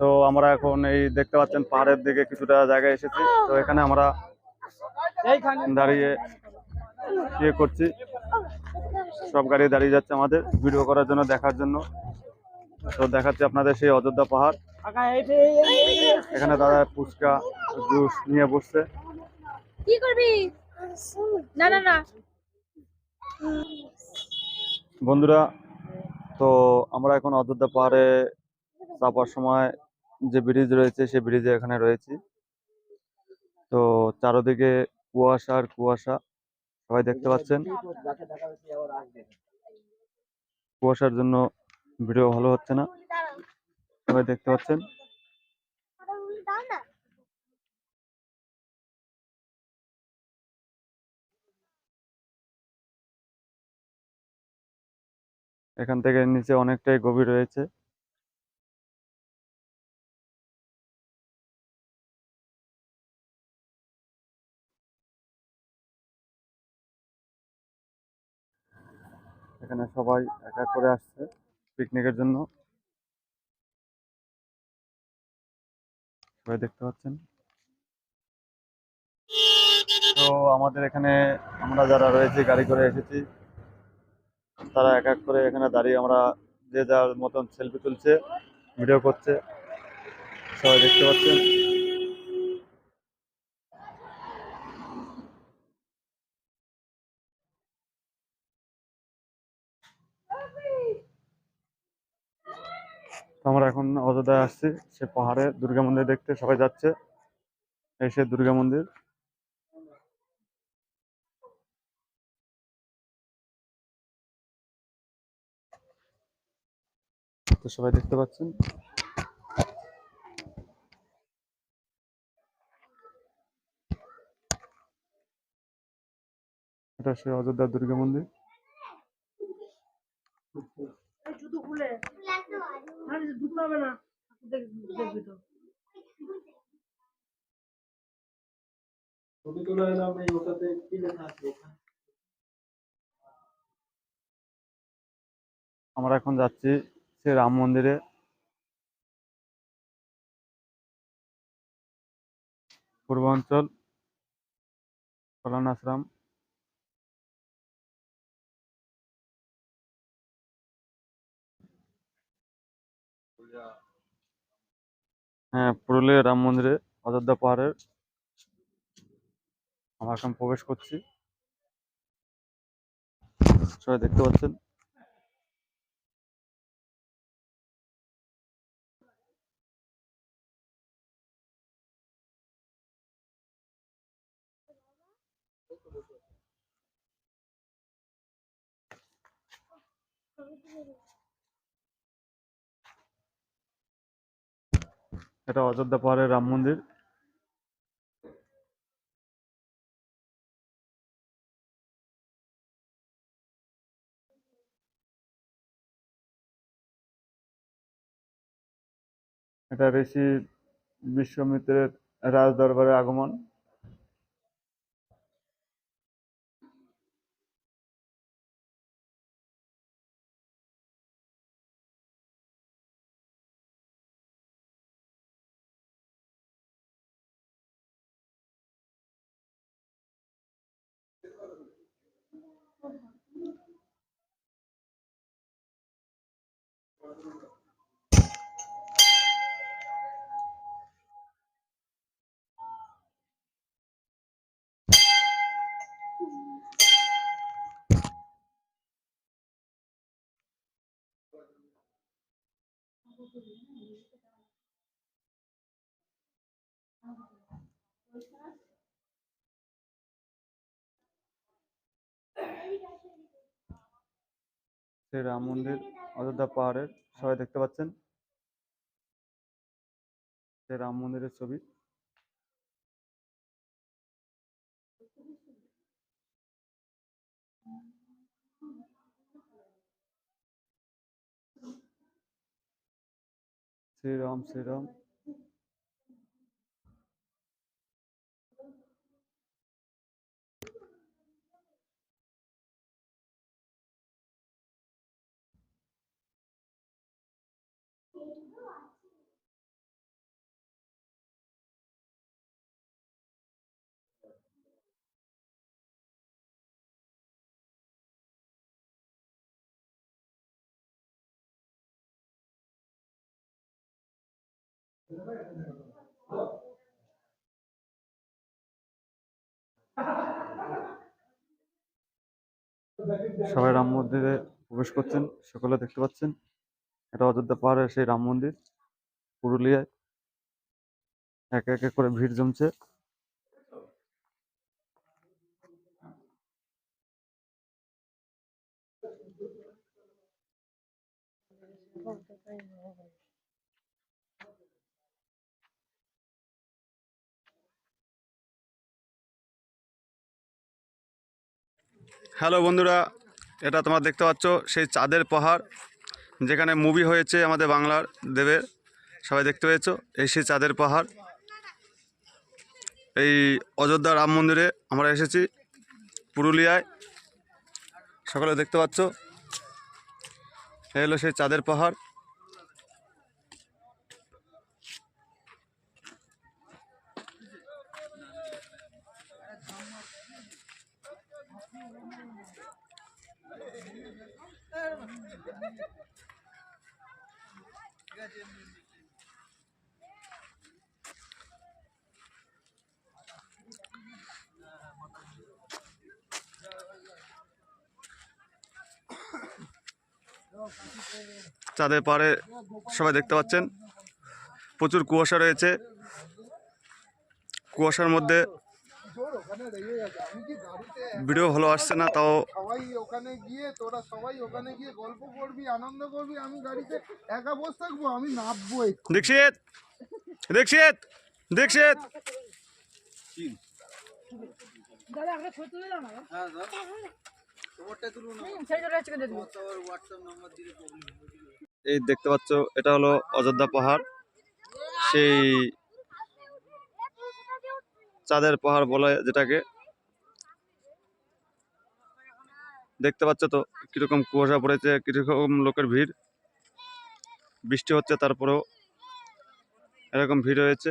তো আমরা এখন এই দেখতে পাচ্ছেন পাহাড়ের দিকে কিছুটা জায়গায় এসেছি। তো এখানে আমরা দাঁড়িয়ে ইয়ে করছি। সব গাড়ি দাঁড়িয়ে যাচ্ছে আমাদের ভিডিও করার জন্য দেখার জন্য। তো দেখাচ্ছি আপনাদের সেই অযোধ্যা পাহাড়। এখানে দাদা ফুচকা জুস নিয়ে বসছে। কি করবি? না না না। বন্ধুরা তো আমরা এখন অযোধ্যা পাহাড়ে চাপার সময় যে ব্রিজ রয়েছে, সে ব্রিজে এখানে রয়েছি। তো চারদিকে কুয়াশা আর কুয়াশা, সবাই দেখতে পাচ্ছেন। কুয়াশার জন্য ভিডিও ভালো হচ্ছে না। সবাই দেখতে পাচ্ছেন। এখান থেকে নিচে অনেকটাই গভীর রয়েছে। এখানে সবাই এক এক করে আসছে পিকনিকের জন্য। সবাই দেখতে পাচ্ছেন। তো আমাদের এখানে আমরা যারা রয়েছি, গাড়ি করে এসেছি, তারা এক এক করে এখানে দাঁড়িয়ে আমরা যে যার মতন সেলফি তুলছে ভিডিও করছে, সবাই দেখতে পাচ্ছেন। তো আমরা এখন অযোধ্যায় আসছি, সে পাহাড়ে দুর্গা মন্দির দেখতে সবাই যাচ্ছে। এই সে দুর্গা মন্দির। তো সবাই দেখতে পাচ্ছেন। এটা সে অযোধ্যা দুর্গা মন্দির। জুতো খুলে নাহলে ঢুকতে হবে না দেখবি তো। ছবি তুলে এলাম ওটাতে কি লেখা আছে আমরা এখন যাচ্ছি সে রাম মন্দিরে। পূর্বাঞ্চল কল্যাণ আশ্রম হ্যাঁ পুরুলিয়া রাম মন্দিরে অযোধ্যা পাহাড়ের আমরা এখন প্রবেশ করছি। সবাই দেখতে পাচ্ছেন? এটা অযোধ্যা পাহাড়ের রাম মন্দির। এটা ঋষি বিশ্বমিত্রের রাজ দরবারে আগমন সেই রাম মন্দির অযোধ্যা পাহাড়ের সবাই দেখতে পাচ্ছেন। সেই রাম মন্দিরের ছবি। শ্রীরাম শ্রীরাম। সবাই রাম মন্দিরে প্রবেশ করছেন, সকলে দেখতে পাচ্ছেন। এটা অযোধ্যা পাহাড়ের সেই রাম মন্দির, পুরুলিয়ায়। একে একে করে ভিড় জমছে। হ্যালো বন্ধুরা, এটা তোমরা দেখতে পাচ্ছ সেই চাঁদের পাহাড়, যেখানে মুভি হয়েছে আমাদের বাংলার দেবের, সবাই দেখতে পেয়েছ? এই সেই চাঁদের পাহাড়। এই অযোধ্যা রাম মন্দিরে আমরা এসেছি, পুরুলিয়ায়। সকলে দেখতে পাচ্ছ? হলো সেই চাঁদের পাহাড়। চাঁদের পাহাড়ে সবাই দেখতে পাচ্ছেন। প্রচুর কুয়াশা রয়েছে। কুয়াশার মধ্যে ভিডিও ভালো আসছে না তাও সবাই ওখানে গিয়ে তোরা সবাই ওখানে গিয়ে গল্প করবি আনন্দ করবি আমি গাড়িতে একা বসে থাকব আমি নামবো। দীক্ষিত দীক্ষিত দীক্ষিত। দিবো। এই দেখতে পাচ্ছ এটা হলো অযোধ্যা পাহাড়। সেই চাঁদের পাহাড় বলে যেটাকে। দেখতে পাচ্ছ তো কীরকম কুয়াশা পড়েছে, কীরকম লোকের ভিড়। বৃষ্টি হচ্ছে, তারপরেও এরকম ভিড় হয়েছে।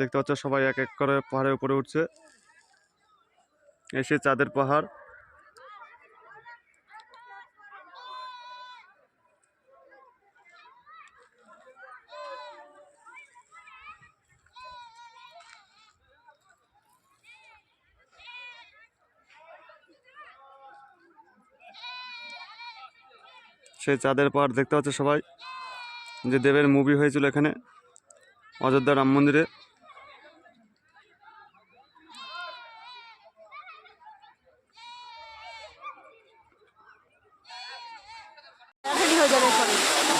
দেখতে পাচ্ছ সবাই এক এক করে পাহাড়ের উপরে উঠছে। এসে চাঁদের পাহাড়। সেই চাঁদের পাহাড় দেখতে পাচ্ছে সবাই? যে দেবের মুভি হয়েছিল এখানে অযোধ্যা রাম মন্দিরে।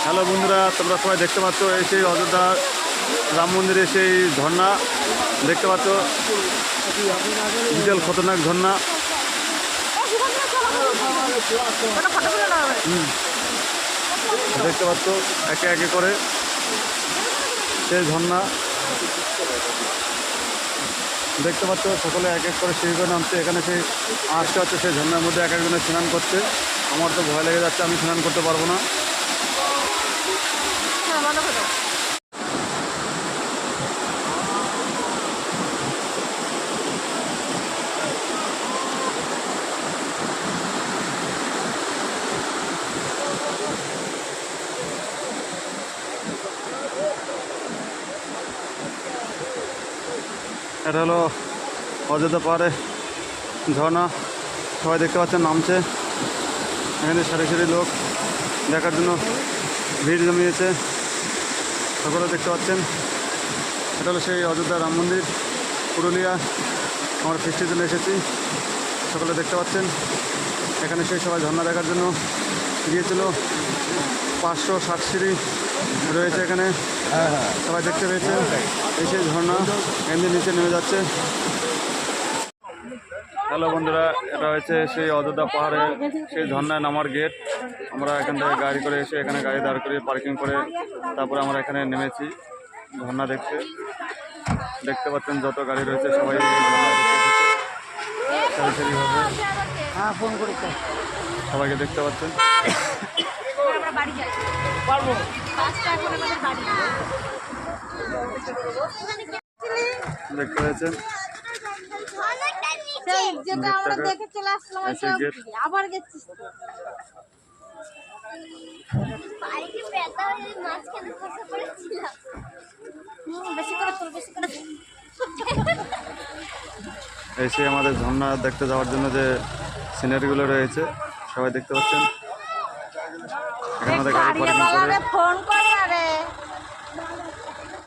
হ্যালো বন্ধুরা তোমরা সবাই দেখতে পাচ্ছ এই সেই অযোধ্যা রাম মন্দিরে সেই ঝর্ণা। দেখতে পাচ্ছ? বিশাল খতরনাক ঝর্ণা। হুম। দেখতে পাচ্ছ, একে একে করে সেই ঝর্ণা। দেখতে পাচ্ছ, সকলে এক এক করে সিঁড়ি করে নামছে। এখানে সেই আসতে হচ্ছে সেই ঝর্ণার মধ্যে এক একজনে স্নান করছে। আমার তো ভয় লেগে যাচ্ছে, আমি স্নান করতে পারব না। এটা হলো অযোধ্যা পাহাড়ে ঝর্ণা। সবাই দেখতে পাচ্ছেন নামছে। এখানে সারি সারি লোক দেখার জন্য ভিড় জমিয়েছে। সকলে দেখতে পাচ্ছেন। এটা হলো সেই অযোধ্যা রাম মন্দির, পুরুলিয়া। আমরা ফিস্টির জন্য এসেছি। সকলে দেখতে পাচ্ছেন। এখানে সেই সবাই ঝর্ণা দেখার জন্য গিয়েছিল। পাঁচশো ষাট সিঁড়ি রয়েছে এখানে। সবাই দেখতে পেয়েছে। এই সেই ঝর্ণা এমনি নিচে নেমে যাচ্ছে। হ্যালো বন্ধুরা এটা হচ্ছে সেই অযোধ্যা পাহাড়ে সেই ঝর্ণায় নামার গেট। আমরা এখান থেকে গাড়ি করে এসে এখানে গাড়ি দাঁড় করে পার্কিং করে তারপরে আমরা এখানে নেমেছি ঝর্ণা দেখতে। দেখতে পাচ্ছেন যত গাড়ি রয়েছে সবাই হ্যাঁ সবাইকে দেখতে পাচ্ছেন। পারব। পাঁচটা এখন আমাদের বাড়ি। দেখতে যেটা আমরা দেখে চলে আসলাম আবার গেছিস। এসে আমাদের ঝর্ণা দেখতে যাওয়ার জন্য যে সিনারিগুলো রয়েছে সবাই দেখতে পাচ্ছেন এখানে আমাদের গাড়ি পার্কিং করে গাড়িওয়ালারে ফোন করে।